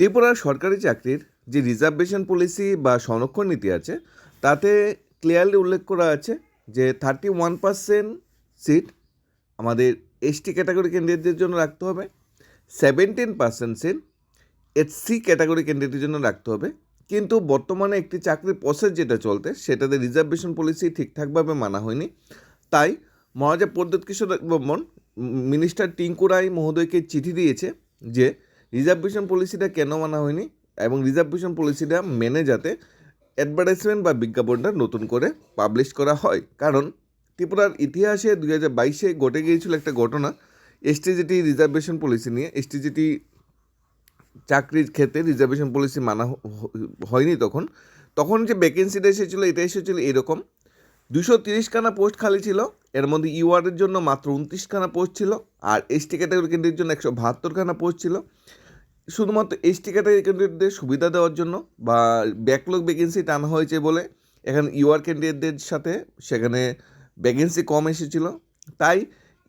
ত্রিপুরার সরকারি চাকরির যে রিজার্ভেশন পলিসি বা সংরক্ষণ নীতি আছে, তাতে ক্লিয়ারলি উল্লেখ করা আছে যে থার্টি ওয়ান পার্সেন্ট সিট আমাদের এসটি ক্যাটাগরি ক্যান্ডিডেটদের জন্য রাখতে হবে seventeen percent seat C category ক্যান্ডিডেটের জন্য রাখতে হবে। কিন্তু বর্তমানে একটি চাকরির প্রসেস যেটা চলতে, সেটাতে রিজার্ভেশন পলিসি ঠিকঠাকভাবে মানা হয়নি। তাই মহারাজা প্রদ্যুৎ কিশোর বর্মন মিনিস্টার টিঙ্কু রায় মহোদয়কে চিঠি দিয়েছে যে রিজার্ভেশন পলিসিটা কেন মানা হয়নি এবং রিজার্ভেশন পলিসিটা মেনে যাতে অ্যাডভার্টাইজমেন্ট বা বিজ্ঞাপনটা নতুন করে পাবলিশ করা হয়? কারণ ত্রিপুরার ইতিহাসে দুই হাজার বাইশে ঘটে গিয়েছিল একটা ঘটনা। এসটিজিটি রিজার্ভেশন পলিসি নিয়ে। এসটিজিটি চাকরির ক্ষেত্রে রিজার্ভেশন পলিসি মানা হয়নি তখন। তখন যে ভ্যাকেন্সিটা এসেছিল, এটা এসেছিল এরকম। দুশো তিরিশখানা পোস্ট খালি ছিল। এর মধ্যে ইউআরের জন্য মাত্র উনত্রিশখানা পোস্ট ছিল। আর এসটি ক্যাটাগরি ক্যান্ডিডেটের জন্য একশো বাহাত্তরখানা পোস্ট ছিল। শুধুমাত্র এসটি ক্যাটাগরি ক্যান্ডিডেটদের সুবিধা দেওয়ার জন্য বা ব্যাকলগ ভ্যাকেন্সি টানা হয়েছে বলে এখানে ইউআর ক্যান্ডিডেটদের সাথে সেখানে ভ্যাকেন্সি কম এসেছিল। তাই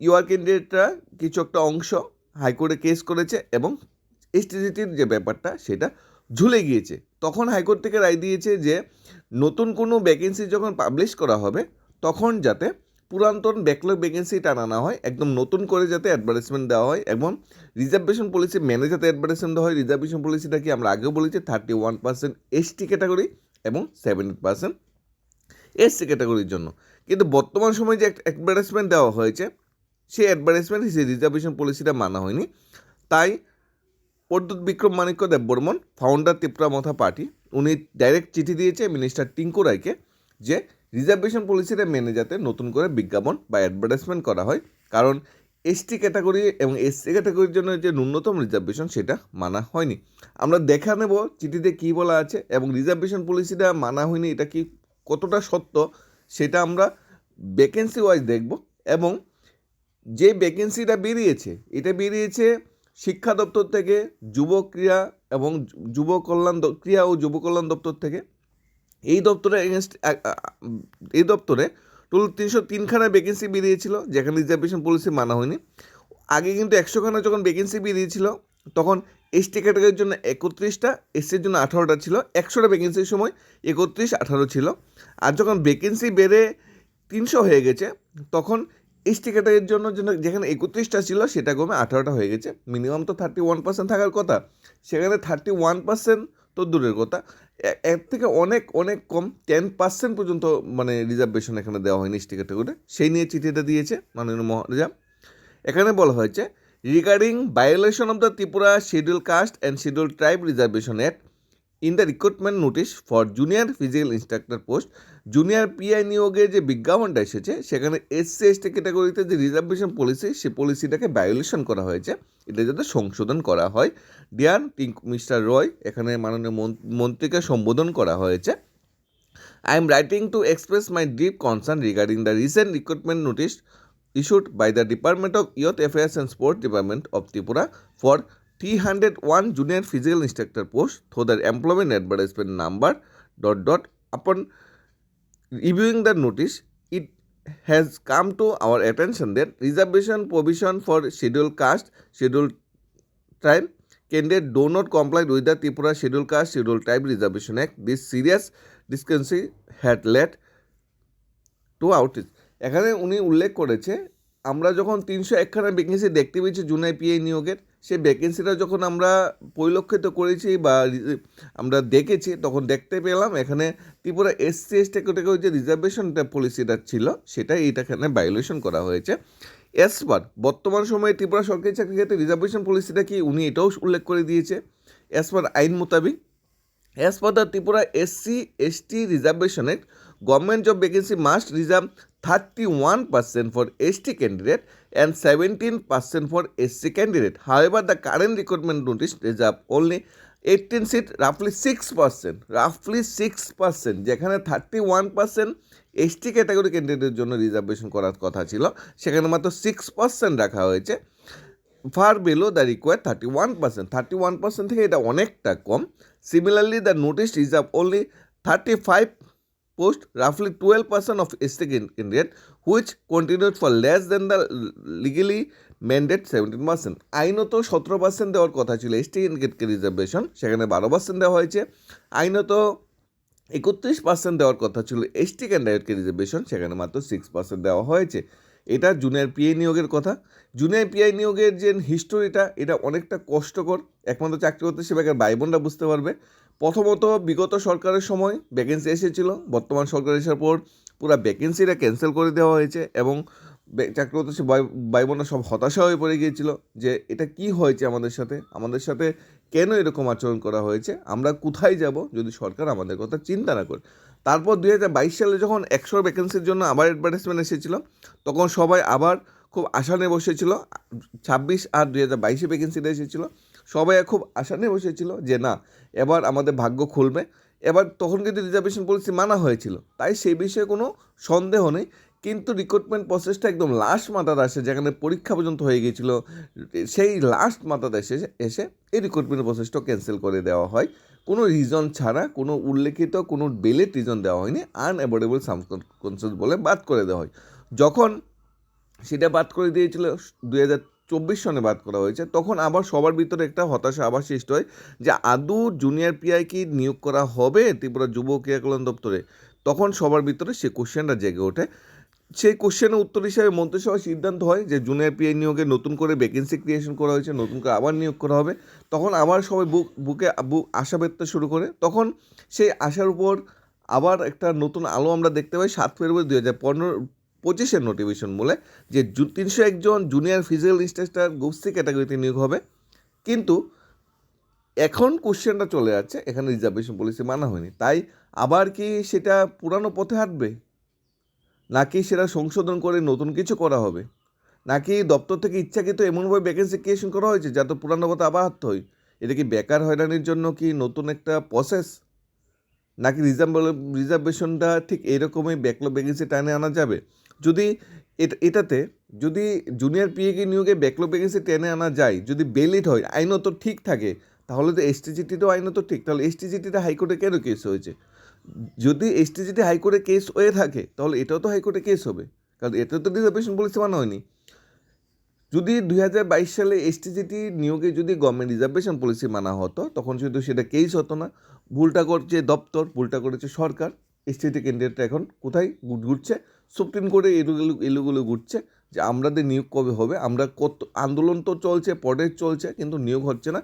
ইউআর ক্যান্ডিডেটরা কিছু একটা অংশ হাইকোর্টে কেস করেছে এবং এসটিজিটির যে ব্যাপারটা সেটা ঝুলে গিয়েছে। তখন হাইকোর্ট থেকে রায় দিয়েছে যে নতুন কোনো ভ্যাকেন্সি যখন পাবলিশ করা হবে, তখন যাতে পুরাতন ব্যাকলগ ভ্যাকেন্সি টানা না হয়, একদম নতুন করে যাতে অ্যাডভার্টাইজমেন্ট দেওয়া হয় এবং রিজার্ভেশন পলিসি মেনে যাতে অ্যাডভার্টাইজমেন্ট দেওয়া হয়। রিজার্ভেশন পলিসিটা কি আমরা আগেও বলেছি thirty one percent ST category এবং সেভেন্টি পার্সেন্ট এসসি ক্যাটাগরির জন্য। কিন্তু বর্তমান সময়ে যে অ্যাডভার্টাইজমেন্ট দেওয়া হয়েছে, সেই অ্যাডভার্টাইজমেন্ট সেই রিজার্ভেশন পলিসিটা মানা হয়নি। তাই প্রদ্যুৎ বিক্রম মাণিক্য দেববর্মন ফাউন্ডার ত্রিপুরা মথা পার্টি, উনি ডাইরেক্ট চিঠি দিয়েছে মিনিস্টার টিঙ্কু রায়কে যে রিজার্ভেশন পলিসিটা মেনে যাতে নতুন করে বিজ্ঞাপন বা অ্যাডভার্টাইজমেন্ট করা হয়। কারণ এসটি ক্যাটাগরি এবং এসসি ক্যাটাগরির জন্য যে ন্যূনতম রিজার্ভেশন সেটা মানা হয়নি। আমরা দেখা নেব চিঠিতে কী বলা আছে এবং রিজার্ভেশন পলিসিটা মানা হয়নি, এটা কি কতটা সত্য সেটা আমরা ভ্যাকেন্সি ওয়াইজ দেখব এবং যে ভ্যাকেন্সিটা বেরিয়েছে, এটা বেরিয়েছে শিক্ষা দপ্তর থেকে, যুব ক্রিয়া এবং যুব কল্যাণ ক্রিয়া ও যুব কল্যাণ দপ্তর থেকে। এই দপ্তরে এগেনস্ট এই দপ্তরে টোটাল তিনশো তিনখানা ভ্যাকেন্সি বেরিয়েছিল যেখানে রিজার্ভেশন পলিসি মানা হয়নি। আগে কিন্তু একশোখানা যখন ভ্যাকেন্সি বেরিয়েছিল তখন এসটি ক্যাটাগরির জন্য একত্রিশটা এসসির জন্য আঠারোটা ছিল। একশোটা ভ্যাকেন্সির সময় একত্রিশ, আঠারো ছিল। আর যখন ভ্যাকেন্সি বেড়ে তিনশো হয়ে গেছে, তখন এসটি ক্যাটাগরির জন্য যেখানে একত্রিশটা ছিল, সেটা কমে আঠারোটা হয়ে গেছে। মিনিমাম তো থার্টি ওয়ান পার্সেন্ট থাকার কথা। সেখানে থার্টি ওয়ান পার্সেন্ট তো দূরের কথা। এর থেকে অনেক অনেক কম টেন পার্সেন্ট পর্যন্ত মানে রিজার্ভেশন এখানে দেওয়া হয়নি এসটি ক্যাটাগরিতে সেই নিয়ে চিঠিটা দিয়েছে মাননীয় মহারাজা। এখানে বলা হয়েছে regarding violation of the Tripura scheduled caste and scheduled tribe reservation act in the recruitment notice for junior physical instructor post, junior PI নিয়োগের যে বিজ্ঞাপনটা এসেছে, সেখানে এসসি এসটি ক্যাটাগরিতে যে রিজার্ভেশন পলিসি, সে পলিসিটাকে ভায়োলেশন করা হয়েছে। এটা যাতে সংশোধন করা হয়। ডিয়ার টিঙ্ক, মিস্টার রয়, এখানে মাননীয় মন- মন্ত্রীকে সম্বোধন করা হয়েছে। I am writing to express my deep concern regarding the recent recruitment notice issued by the Department of Youth Affairs and Sports Department of Tripura for 301 junior physical instructor posts through the employment advertisement number dot dot upon reviewing the notice it has come to our attention that reservation provision for scheduled caste scheduled tribe candidate do not comply with the Tripura Scheduled Caste Scheduled Tribe Reservation Act. This serious discrepancy had led to outage. এখানে উনি উল্লেখ করেছে আমরা যখন তিনশো একখানা vacancy দেখতে পেয়েছি জুলাই পিএ নিয়োগের, সেই ভ্যাকেন্সিটা যখন আমরা পরিলক্ষিত করেছি বা আমরা দেখেছি, তখন দেখতে পেলাম এখানে ত্রিপুরা এসসি এসটি ক্যাটাগরি যে রিজার্ভেশনটা পলিসিটা ছিল সেটা এইটা এখানে ভায়োলেশন করা হয়েছে। এসবার বর্তমান সময়ে ত্রিপুরা সরকারি চাকরি ক্ষেত্রে রিজার্ভেশন পলিসিটা কি উনি এটাও উল্লেখ করে দিয়েছে। পার আইন মোতাবিক As per the Tripura SC ST government job vacancy must reserve 31% for ST candidate and 17% for SC candidate. However, the current recruitment notice reserve only 18 seat, roughly 6%, roughly 6%, যেখানে 31% এসটি ক্যাটাগরি ক্যান্ডিডেটের জন্য রিজার্ভেশন করার কথা ছিল সেখানে মাত্র six percent রাখা হয়েছে far below the require thirty one percent thirty one percent থেকে এটা অনেকটা কম similarly the notice reserve only thirty five রাফলি twelve percent of ST candidate which continued for less than the legally mandate seventeen percent আইনত সতেরো percent দেওয়ার কথা ছিল ST ক্যান্ডিডেটকে reservation সেখানে বারো পার্সেন্ট দেওয়া হয়েছে। আইনত একত্রিশ পার্সেন্ট দেওয়ার কথা ছিল এসটি ক্যান্ডিডেটকে রিজার্ভেশন সেখানে মাত্র সিক্স পার্সেন্ট দেওয়া হয়েছে। এটা জুনিয়র পিএ নিয়োগের কথা। জুনিয়র পিআই নিয়োগের যে হিস্টোরিটা এটা অনেকটা কষ্টকর। একমাত্র চাকরি করতে সে বেকার ভাই বোনরা বুঝতে পারবে। প্রথমত বিগত সরকারের সময় ভ্যাকেন্সি এসেছিল, বর্তমান সরকার আসার পর পুরো ভ্যাকেন্সিটা ক্যান্সেল করে দেওয়া হয়েছে এবং চাকরিগত সে ভাই সব হতাশা হয়ে পড়ে গিয়েছিল যে এটা কি হয়েছে আমাদের সাথে আমাদের সাথে কেন এরকম আচরণ করা হয়েছে, আমরা কোথায় যাব যদি সরকার আমাদের কথা চিন্তা না করে। তারপর দুই হাজার বাইশ সালে যখন একশো ভ্যাকেন্সির জন্য আবার অ্যাডভার্টাইজমেন্ট এসেছিল, তখন সবাই আবার খুব আশা নিয়ে বসেছিল, ছাব্বিশ আর দুই হাজার বাইশে ভ্যাকেন্সিটা এসেছিল, সবাই খুব আশা নিয়ে বসেছিল যে না এবার আমাদের ভাগ্য খুলবে। এবার তখন কিন্তু রিজার্ভেশন পলিসি মানা হয়েছিল। তাই সেই বিষয়ে কোনো সন্দেহ নেই। কিন্তু রিক্রুটমেন্ট প্রসেসটা একদম লাস্ট মাথাতে আসে, যেখানে পরীক্ষা পর্যন্ত হয়ে গিয়েছিল, সেই লাস্ট মাথাতে এসে এসে এই রিক্রুটমেন্ট প্রসেসটা ক্যান্সেল করে দেওয়া হয়। কোনো রিজন ছাড়া, কোনো উল্লেখিত, কোনো বেলেট রিজন দেওয়া হয়নি। আনঅ্যাভয়েডেবল সামকনসেন্স বলে বাদ করে দেওয়া হয়। যখন সেটা বাদ করে দিয়েছিল দুই হাজার চব্বিশ সনে বাদ করা হয়েছে, তখন আবার সবার ভিতরে একটা হতাশা আবার সৃষ্টি হয় যে আদৌ জুনিয়র পিআই কি নিয়োগ করা হবে ত্রিপুরা যুব ক্রিয়া কল্যাণ দপ্তরে? তখন সবার ভিতরে সে কোশ্চেনটা জেগে ওঠে। সেই কোশ্চেনের উত্তর হিসাবে মন্ত্রিসভার সিদ্ধান্ত হয় যে জুনিয়র পিআই নিয়োগে নতুন করে ভ্যাকেন্সি ক্রিয়েশন করা হয়েছে, নতুন করে আবার নিয়োগ করা হবে। তখন আবার সবাই বুক বুকে বুক আশা পেতে শুরু করে। তখন সেই আশার উপর আবার একটা নতুন আলো আমরা দেখতে পাই, সাত ফেব্রুয়ারি দু হাজার পনেরো পঁচিশের নোটিফিকেশন বলে যে তিনশো একজন junior physical instructor group C ক্যাটাগরিতে নিয়োগ হবে। কিন্তু এখন কোশ্চেনটা চলে যাচ্ছে এখানে রিজার্ভেশন পলিসি মানা হয়নি। তাই আবার কি সেটা পুরানো পথে হাঁটবে? নাকি সেটা সংশোধন করে নতুন কিছু করা হবে? নাকি দপ্তর থেকে ইচ্ছাকৃত এমনভাবে ভ্যাকেন্সি ক্রিয়েশন করা হয়েছে যাতে পুরানো পথে আবার হাঁটতে হয়? এটা কি বেকার হয়রানির জন্য কি নতুন একটা প্রসেস নাকি রিজার্ভ রিজার্ভেশনটা ঠিক এরকমই ব্যাকলগ ভ্যাকেন্সি টানে আনা যাবে? যদি এটা, এটাতে যদি জুনিয়র পিএকে নিয়োগে ব্যাকলগ ভ্যাকেন্সি টেনে আনা যায়, যদি বেলিট হয় আইনত ঠিক থাকে, তাহলে তো এসটিজিটিটাও আইনত ঠিক, তাহলে এসটিজিটিটা হাইকোর্টে কেন কেস হয়েছে? যদি এসটিজিটি হাইকোর্টে কেস হয়ে থাকে, তাহলে এটাও তো হাইকোর্টে কেস হবে, কারণ এটা তো রিজার্ভেশন পলিসি মানা হয়নি। যদি দুই হাজার বাইশ সালে এসটিজিটি নিয়োগে যদি গভর্নমেন্ট রিজার্ভেশন পলিসি মানা হতো, তখন শুধু সেটা কেস হতো না, ভুলটা করছে দপ্তর, ভুলটা করেছে সরকার এসটিটি ক্যান্ডিডেটটা এখন কোথায় ঘুর- ঘুরছে? সুপ্রিম কোর্টে এলুগুলো এলুগুলো ঘুরছে যে আমাদের নিয়োগ কবে হবে, আমরা কত, আন্দোলন তো চলছে পটেজ চলছে, কিন্তু নিয়োগ হচ্ছে না।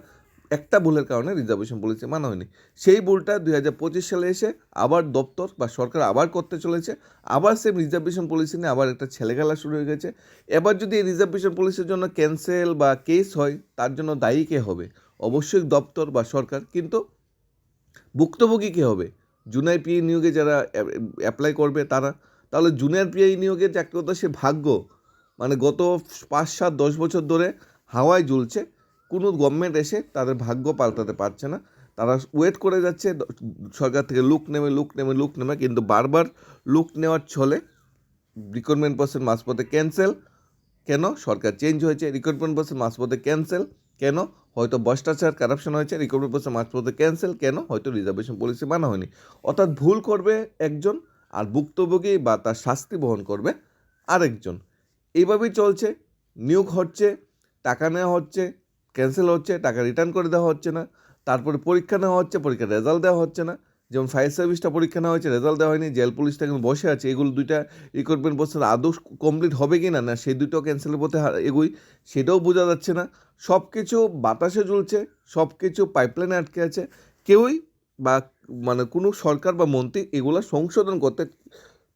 একটা ভুলের কারণে রিজার্ভেশন পলিসি মানা হয়নি। সেই ভুলটা দুই হাজার পঁচিশ সালে এসে আবার দপ্তর বা সরকার আবার করতে চলেছে, আবার সেম রিজার্ভেশন পলিসি নিয়ে আবার একটা ছেলেখেলা শুরু হয়ে গেছে। এবার যদি এই রিজার্ভেশন পলিসির জন্য ক্যান্সেল বা কেস হয়, তার জন্য দায়ী কে হবে? অবশ্যই দপ্তর বা সরকার, কিন্তু ভুক্তভোগী কে হবে? জুনিয়র পিআই নিয়োগে যারা অ্যাপ্লাই করবে তারা। তাহলে জুনিয়র পিআই নিয়োগের যে একটা কথা, সে ভাগ্য। মানে গত পাঁচ, সাত, দশ বছর ধরে হাওয়ায় ঝুলছে কোনো গভর্নমেন্ট এসে তাদের ভাগ্য পাল্টাতে পারছে না। তারা ওয়েট করে যাচ্ছে, সরকার থেকে লুক নেমে লুক নেমে লুক নেমে, কিন্তু বারবার লুক নেওয়ার ছলে রিক্রুটমেন্ট প্রসেস মাঝপথে ক্যান্সেল কেন? সরকার চেঞ্জ হয়েছে রিক্রুটমেন্ট প্রসেস মাঝপথে ক্যান্সেল কেন? হয়তো ভ্রষ্টাচার কারাপশন হয়েছে রিক্রুটমেন্ট প্রসেস মাঝপথে ক্যান্সেল কেন? হয়তো রিজার্ভেশন পলিসি মানা হয়নি। অর্থাৎ ভুল করবে একজন আর ভুক্তভোগী বা তার শাস্তি বহন করবে আরেকজন। এইভাবেই চলছে, নিয়োগ হচ্ছে, টাকা নেওয়া হচ্ছে ক্যান্সেল হচ্ছে, টাকা রিটার্ন করে দেওয়া হচ্ছে না, তারপরে পরীক্ষা নেওয়া হচ্ছে, পরীক্ষার রেজাল্ট দেওয়া হচ্ছে না। যেমন ফায়ার সার্ভিসটা পরীক্ষা নেওয়া হয়েছে রেজাল্ট দেওয়া হয়নি জেল পুলিশটা কিন্তু বসে আছে, এগুলো দুইটা রিক্রুটমেন্ট প্রসেস আদৌ কমপ্লিট হবে কি না না সেই দুটো ক্যান্সেলের পথে এগোই সেটাও বোঝা যাচ্ছে না। সব কিছু বাতাসে ঝুলছে সব কিছু পাইপলাইনে আটকে আছে, কেউই বা মানে কোনো সরকার বা মন্ত্রী এগুলো সংশোধন করতে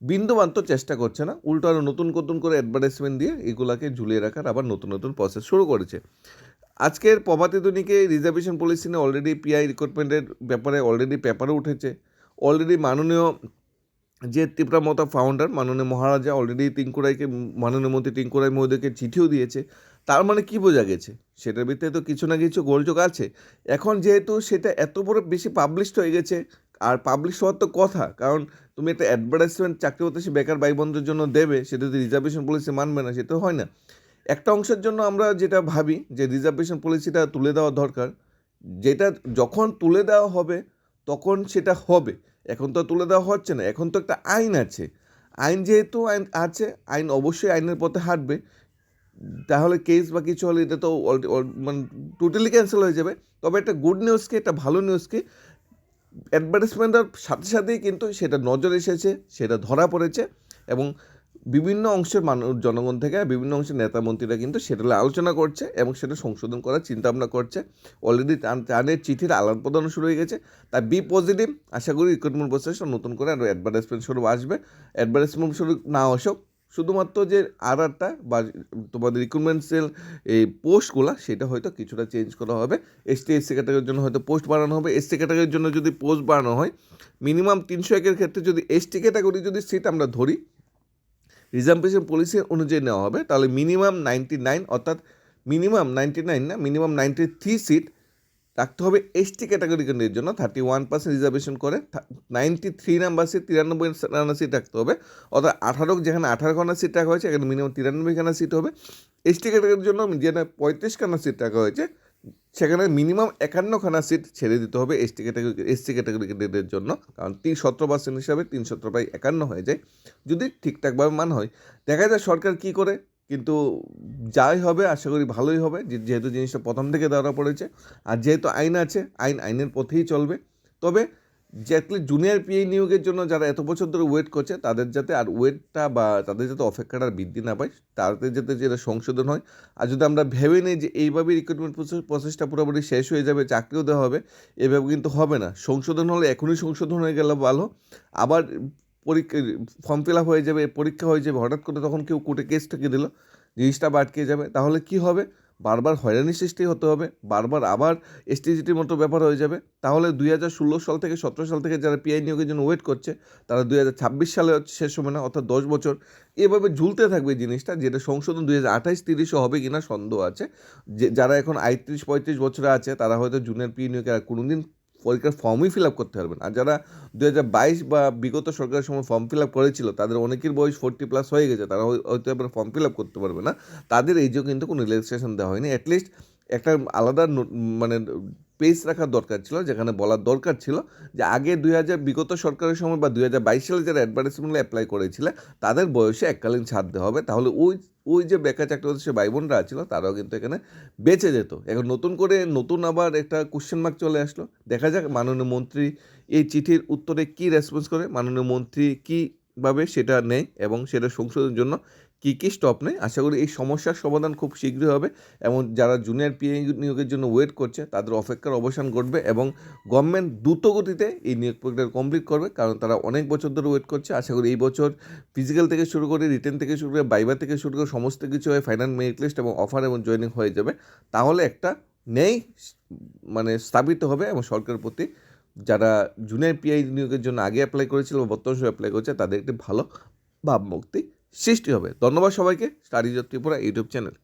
বিন্দুমাত্র চেষ্টা করছে না। উল্টো আরও নতুন নতুন করে অ্যাডভার্টাইজমেন্ট দিয়ে এগুলাকে ঝুলিয়ে রাখার আবার নতুন নতুন প্রসেস শুরু করেছে। আজকের প্রভাতী দৈনিকে রিজার্ভেশন পলিসি নিয়ে অলরেডি পিআই রিক্রুটমেন্টের ব্যাপারে অলরেডি পেপারে উঠেছে। অলরেডি মাননীয় যে ত্রিপুরা মতা ফাউন্ডার মাননীয় মহারাজা অলরেডি টিঙ্কুরাইকে মাননীয় মন্ত্রী টিঙ্কুরাই মহোদয়কে চিঠিও দিয়েছে। তার মানে কি বোঝা গেছে? সেটার ভিতরে তো কিছু না কিছু গোলযোগ আছে। এখন যেহেতু সেটা এত বড় বেশি পাবলিশড হয়ে গেছে, আর পাবলিশ হওয়ার তো কথা, কারণ তুমি একটা অ্যাডভার্টাইজমেন্ট চাকরি হতে সে বেকার ভাই বোনদের জন্য দেবে, সেটা যদি রিজার্ভেশন পলিসি মানবে না সেটা হয় না। একটা অংশের জন্য আমরা যেটা ভাবি, যে রিজার্ভেশন পলিসিটা তুলে দেওয়া দরকার। যেটা যখন তুলে দেওয়া হবে, তখন সেটা হবে। এখন তো তুলে দেওয়া হচ্ছে না, এখন তো একটা আইন আছে। আইন যেহেতু আইন আছে, আইন অবশ্যই আইনের পথে হাঁটবে। তাহলে কেস বা কিছু হলে এটা তো মানে টোটালি ক্যান্সেল হয়ে যাবে। তবে একটা গুড নিউজকে একটা ভালো নিউজকে অ্যাডভার্টাইজমেন্টের সাথে সাথেই কিন্তু সেটা নজর এসেছে, সেটা ধরা পড়েছে এবং বিভিন্ন অংশের মানুষ জনগণ থেকে বিভিন্ন অংশের নেতা মন্ত্রীরা কিন্তু সেটা আলোচনা করছে এবং সেটা সংশোধন করার চিন্তা ভাবনা করছে অলরেডি তাদের চিঠির আদান প্রদান শুরু হয়ে গেছে। তাই বি পজিটিভ আশা করি রিক্রুটমেন্ট প্রসেসটা নতুন করে আরও অ্যাডভার্টাইজমেন্ট শুরু আসবে। অ্যাডভার্টাইজমেন্ট শুরু না আসুক শুধুমাত্র যে আর আরটা বা তোমাদের রিক্রুটমেন্ট সেল এই পোস্টগুলো সেটা হয়তো কিছুটা চেঞ্জ করা হবে। এসটি এসসি ক্যাটাগরির জন্য হয়তো পোস্ট বাড়ানো হবে। এসটি ক্যাটাগরির জন্য যদি পোস্ট বাড়ানো হয় মিনিমাম তিনশো একের ক্ষেত্রে যদি এসটি ক্যাটাগরি যদি সিট আমরা ধরি রিজার্ভেশন পলিসি অনুযায়ী নেওয়া হবে, তাহলে মিনিমাম নাইনটি নাইন অর্থাৎ মিনিমাম নাইনটি নাইন না মিনিমাম নাইনটি থ্রি সিট রাখতে হবে এসটি ক্যাটাগরি ক্যান্ডিডেটের জন্য। থার্টি ওয়ান পার্সেন্ট রিজার্ভেশন করে নাইনটি থ্রি নাম্বার সিট তিরানব্বই খানা সিট রাখতে হবে। অর্থাৎ আঠারো যেখানে আঠারো খানা সিট রাখা হয়েছে, এখানে মিনিমাম তিরানব্বই খানা সিট হবে। এসটি ক্যাটাগরির জন্য যেখানে পঁয়ত্রিশ খানা সিট রাখা হয়েছে, সেখানে মিনিমাম একান্ন একান্নখানা সিট ছেড়ে দিতে হবে এসটি ক্যাটাগরি এসসি ক্যাটাগরি ক্যান্ডিডেটের জন্য। কারণ তিন সতেরো পার্সেন্ট হিসাবে তিন সতেরো প্রায় একান্ন হয়ে যায়। যদি ঠিকঠাকভাবে মান হয়, দেখা যায় সরকার কি করে? কিন্তু যাই হবে, আশা করি ভালোই হবে। যেহেতু জিনিসটা প্রথম থেকে ধরা পড়েছে, আর যেহেতু আইন আছে, আইন আইনের পথেই চলবে। তবে যে জুনিয়র পিএ নিয়োগের জন্য যারা এত বছর ধরে ওয়েট করছে, তাদের যাতে আর ওয়েটটা বা তাদের যাতে অপেক্ষাটা বৃদ্ধি না পায় তাদের যাতে যেটা সংশোধন হয়। আর যদি আমরা ভেবে নিই যে এইভাবেই রিক্রুটমেন্ট প্রসেসটা পুরোপুরি শেষ হয়ে যাবে, চাকরিও দেওয়া হবে, এভাবে কিন্তু হবে না। সংশোধন হলে এখনই সংশোধন হয়ে গেলে ভালো। আবার ফর্ম ফিল আপ হয়ে যাবে, পরীক্ষা হয়ে যাবে, হঠাৎ করে তখন কেউ কোর্টে কেস ঠেকে দিল, জিনিসটা আটকে যাবে, তাহলে কি হবে? বারবার হয়রানি সৃষ্টি হতে হবে, বারবার আবার এসটিজিটির মতো ব্যাপার হয়ে যাবে। তাহলে দুই হাজার ষোলো সাল থেকে, সতেরো সাল থেকে যারা পিআই নিয়োগের জন্য ওয়েট করছে, তারা দুই হাজার ছাব্বিশ সালে শেষ হবে না, অর্থাৎ দশ বছর, এভাবে ঝুলতে থাকবে জিনিসটা, যেটা সংশোধন দুই হাজার আঠাইশ তিরিশও হবে কিনা সন্দেহ আছে। যে, যারা এখন আটত্রিশ, পঁয়ত্রিশ বছরে আছে, তারা হয়তো জুনের পিএ নিয়োগে আর কোনো দিন পরীক্ষার ফর্মই ফিল আপ করতে পারবেন। আর যারা দু হাজার বাইশ বা বিগত সরকারের সময় ফর্ম ফিল আপ করেছিল, তাদের অনেকের বয়স ফোর্টি প্লাস হয়ে গেছে, তারা হয়তো এবার ফর্ম ফিল আপ করতে পারবে না। তাদের এই যে কিন্তু কোনো রিল্যাক্সেশন দেওয়া হয়নি। অ্যাটলিস্ট একটা আলাদা মানে পেজ রাখার দরকার ছিল, যেখানে বলার দরকার ছিল যে আগে দুই হাজার বিগত সরকারের সময় বা দুই হাজার বাইশ সালে যারা অ্যাডভার্টাইজমেন্ট অ্যাপ্লাই করেছিলে, তাদের বয়সে এককালীন ছাড় দেওয়া হবে। তাহলে ওই ওই যে বেকার চাকরি সে ভাই বোনরা ছিল, তারাও কিন্তু এখানে বেঁচে যেত। এখন নতুন করে নতুন আবার একটা কোশ্চেন মার্ক চলে আসলো। দেখা যাক মাননীয় মন্ত্রী এই চিঠির উত্তরে কি রেসপন্স করে, মাননীয় মন্ত্রী কীভাবে সেটা নেয় এবং সেটা সংশোধনের জন্য কী কী স্টপ নেয় আশা করি এই সমস্যার সমাধান খুব শীঘ্রই হবে। এবং যারা জুনিয়র পিএ নিয়োগের জন্য ওয়েট করছে, তাদের অপেক্ষার অবসান ঘটবে এবং গভর্নমেন্ট দ্রুত গতিতে এই নিয়োগ প্রক্রিয়া কমপ্লিট করবে। কারণ তারা অনেক বছর ধরে ওয়েট করছে। আশা করি এই বছর ফিজিক্যাল থেকে শুরু করে রিটেন থেকে শুরু করে বাইবার থেকে শুরু করে সমস্ত কিছু হয়ে ফাইনাল মেরিট লিস্ট এবং অফার এবং জয়েনিং হয়ে যাবে। তাহলে একটা নেই মানে স্থাপিত হবে এবং সরকারের প্রতি যারা জুনিয়র পিআই নিয়োগের জন্য আগে অ্যাপ্লাই করেছিল বা বর্তমান সময় অ্যাপ্লাই করেছে, তাদের একটি ভালো ভাবমুক্তি সৃষ্টি হবে। ধন্যবাদ সবাইকে। Study Tripura YouTube channel.